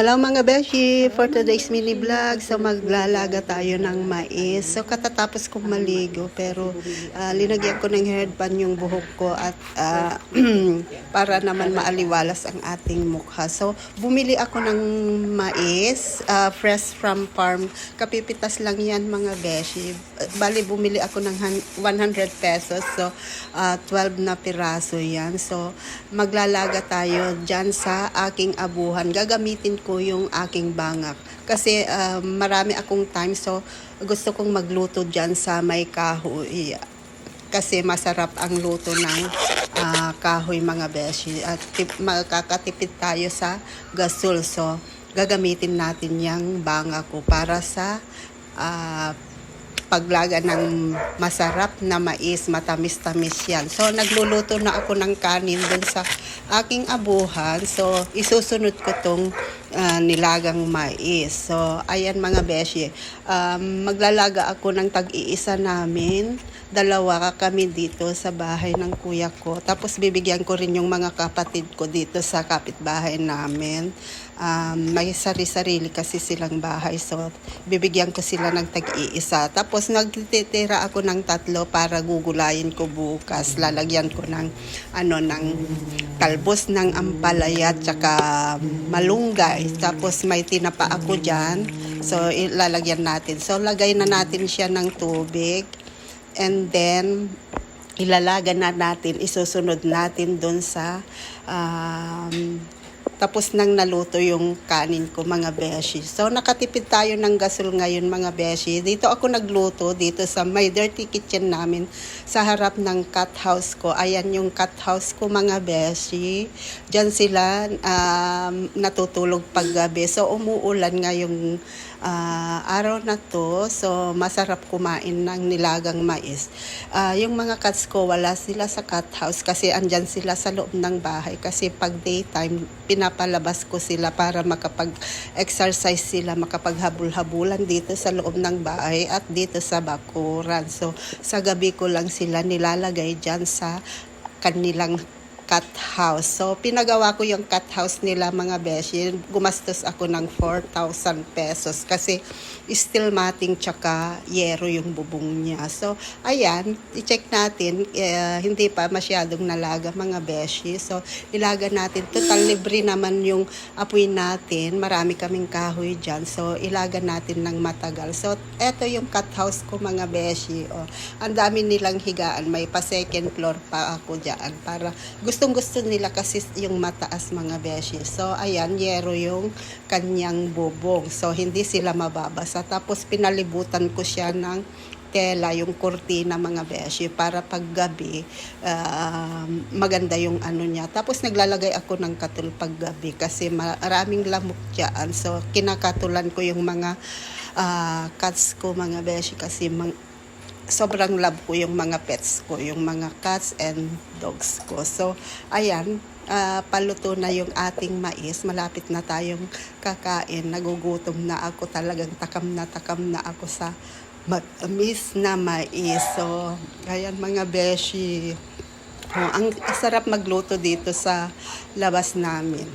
Hello mga beshi! For today's mini vlog, so maglalaga tayo ng mais. So katatapos kong maligo pero ah, linagyan ko ng headband yung buhok ko at ah, para naman maaliwalas ang ating mukha. So bumili ako ng mais, ah, fresh from farm. Kapipitas lang yan mga beshi. Bali bumili ako ng han- 100 pesos. So ah, 12 na piraso yan. So maglalaga tayo dyan sa aking abuhan. Gagamitin ko yung aking bangak. Kasi ah, marami akong time so gusto kong magluto dyan sa may kahoy. Kasi masarap ang luto ng ah, kahoy mga beshi. At tip, makakatipid tayo sa gasol. So gagamitin natin yung bangak ko para sa ah, paglaga ng masarap na mais, matamis-tamis yan. So, nagluluto na ako ng kanin dun sa aking abuhan. So, isusunod ko tong ah, nilagang mais. So, ayan mga beshi. Um, maglalaga ako ng tag-iisa namin. Dalawa kami dito sa bahay ng kuya ko. Tapos bibigyan ko rin yung mga kapatid ko dito sa kapitbahay namin. Um, may sari-sarili kasi silang bahay. So, bibigyan ko sila ng tag-iisa. Tapos nagtitira ako ng tatlo para gugulayin ko bukas. Lalagyan ko ng ano ng talbos ng ampalaya at saka malunggay. Tapos may tinapa ako diyan. So ilalagyan natin. So lagay na natin siya ng tubig. And then ilalaga na natin, isusunod natin doon sa um, tapos nang naluto yung kanin ko mga beshi. So nakatipid tayo ng gasol ngayon mga beshi. Dito ako nagluto dito sa may dirty kitchen namin sa harap ng cat house ko. Ayan yung cat house ko mga beshi. Diyan sila um, natutulog paggabi. So umuulan ngayong ah, araw na to. So masarap kumain ng nilagang mais. Ah, yung mga cats ko wala sila sa cat house kasi andyan sila sa loob ng bahay kasi pag daytime pinapalabas ko sila para makapag-exercise sila, makapaghabol-habulan dito sa loob ng bahay at dito sa bakuran. So sa gabi ko lang sila nilalagay dyan sa kanilang cat house. So, pinagawa ko yung cat house nila mga beshi. Gumastos ako ng 4,000 pesos kasi steel matting tsaka yero yung bubong niya. So, ayan, i-check natin. Eh, hindi pa masyadong nalaga mga beshi. So, ilaga natin. Total libre naman yung apoy natin. Marami kaming kahoy dyan. So, ilaga natin ng matagal. So, eto yung cat house ko mga beshi. Oh, ang dami nilang higaan. May pa second floor pa ako dyan. Para gustong gusto nila kasi yung mataas mga beshi. So, ayan, yero yung kanyang bubong. So, hindi sila mababasa. Tapos, pinalibutan ko siya ng tela, yung kurtina mga beshi para paggabi ah, maganda yung ano niya. Tapos naglalagay ako ng katul paggabi kasi maraming lamok dyan. So kinakatulan ko yung mga ah, cats ko mga beshi kasi sobrang love ko yung mga pets ko, yung mga cats and dogs ko. So, ayan, ah, paluto na yung ating mais. Malapit na tayong kakain. Nagugutom na ako. Talagang takam na takam na ako sa matamis na mais. So, ayan mga beshi. Oh, ang sarap magluto dito sa labas namin.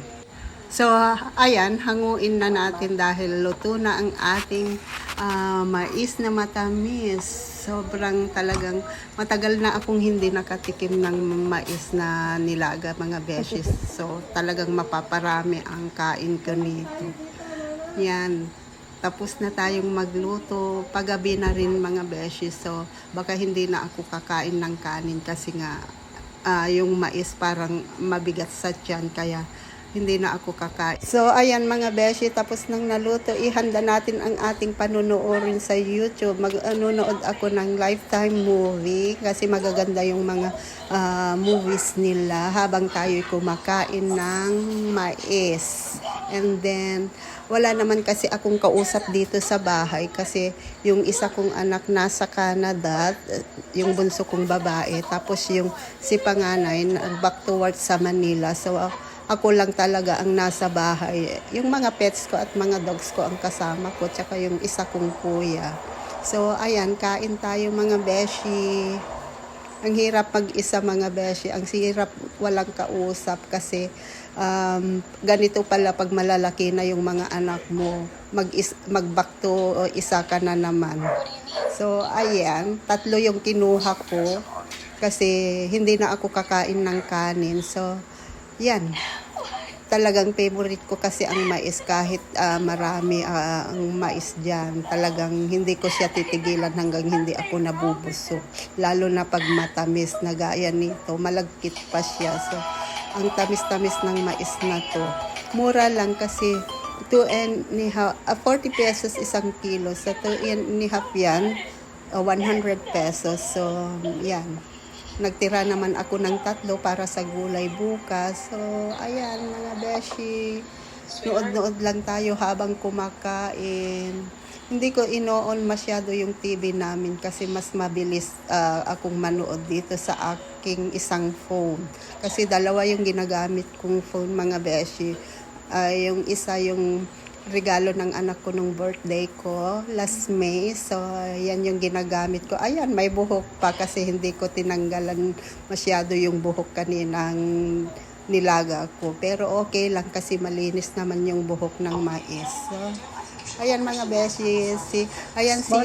So, ayan, hanguin na natin dahil luto na ang ating ah, mais na matamis. Sobrang talagang matagal na akong hindi nakatikim ng mais na nilaga mga beses. So, talagang mapaparami ang kain ko nito. Yan. Tapos na tayong magluto. Pagabi na rin mga beses. So, baka hindi na ako kakain ng kanin kasi nga ah, yung mais parang mabigat sa tiyan. Kaya, hindi na ako kakain. So, ayan mga beshi, tapos nang naluto, ihanda natin ang ating panunuorin sa YouTube. Mag-anonood ako ng lifetime movie kasi magaganda yung mga ah, movies nila habang tayo kumakain ng mais. And then, wala naman kasi akong kausap dito sa bahay kasi yung isa kong anak nasa Canada, yung bunso kong babae, tapos yung si panganay na back to work sa Manila. So, ako lang talaga ang nasa bahay. Yung mga pets ko at mga dogs ko ang kasama ko, tsaka yung isa kong kuya. So, ayan, kain tayo mga beshi. Ang hirap mag-isa mga beshi. Ang hirap walang kausap kasi um, ganito pala pag malalaki na yung mga anak mo. Mag mag-back to isa ka na naman. So, ayan. Tatlo yung kinuha ko kasi hindi na ako kakain ng kanin. So, yan. Talagang favorite ko kasi ang mais kahit ah, marami ah, ang mais dyan. Talagang hindi ko siya titigilan hanggang hindi ako nabubusog. Lalo na pag matamis na gaya nito, malagkit pa siya. So, ang tamis-tamis ng mais na to. Mura lang kasi 2 and ni half, ah, 40 pesos isang kilo. Sa 2 and ni half yan, ah, 100 pesos. So, yan nagtira naman ako ng tatlo para sa gulay bukas. So, ayan mga beshi, nood-nood lang tayo habang kumakain. Hindi ko inoon masyado yung TV namin kasi mas mabilis ah, akong manood dito sa aking isang phone. Kasi dalawa yung ginagamit kong phone mga beshi. Ah, yung isa yung regalo ng anak ko nung birthday ko last May. So, yan yung ginagamit ko. Ayan, may buhok pa kasi hindi ko tinanggalan masyado yung buhok kaninang nilaga ko. Pero okay lang kasi malinis naman yung buhok ng mais. So, ayan mga beshi, si, ayan si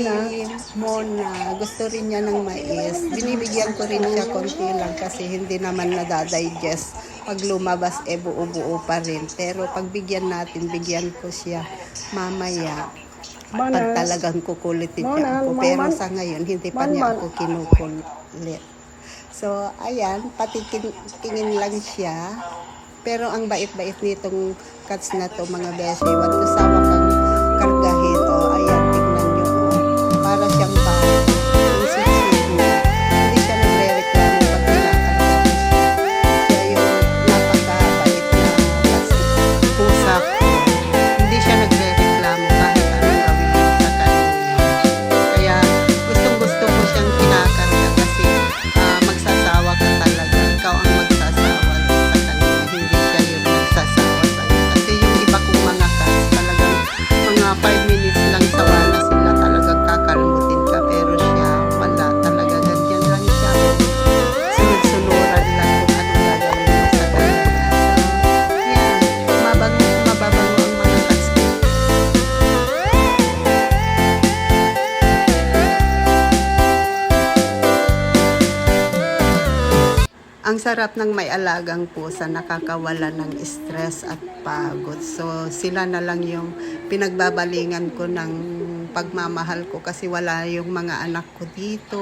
Mona. Gusto rin niya ng mais. Binibigyan ko rin siya konti lang kasi hindi naman nadadigest pag lumabas eh buo-buo pa rin. Pero pag bigyan natin, bigyan ko siya mamaya. Pag talagang kukulitin niya ako. Pero sa ngayon, hindi pa niya ako kinukulit. So, ayan, patitingin lang siya. Pero ang bait-bait nitong cats na to, mga beshi. Wat to sawa kang cargar. Sarap ng may alagang pusa, nakakawala ng stress at pagod. So, sila na lang yung pinagbabalingan ko ng pagmamahal ko kasi wala yung mga anak ko dito.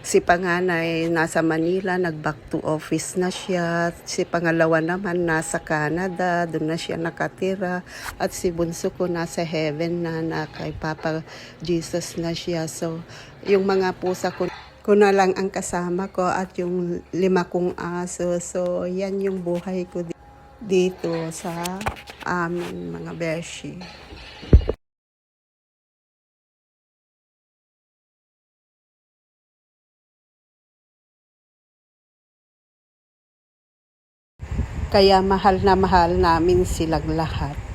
Si panganay nasa Manila, nag-back to office na siya. Si pangalawa naman nasa Canada, doon na siya nakatira. At si bunso ko nasa heaven na, na kay Papa Jesus na siya. So, yung mga pusa ko ko na lang ang kasama ko at yung lima kong aso. So, yan yung buhay ko di- dito sa amin mga beshi. Kaya mahal na mahal namin silang lahat.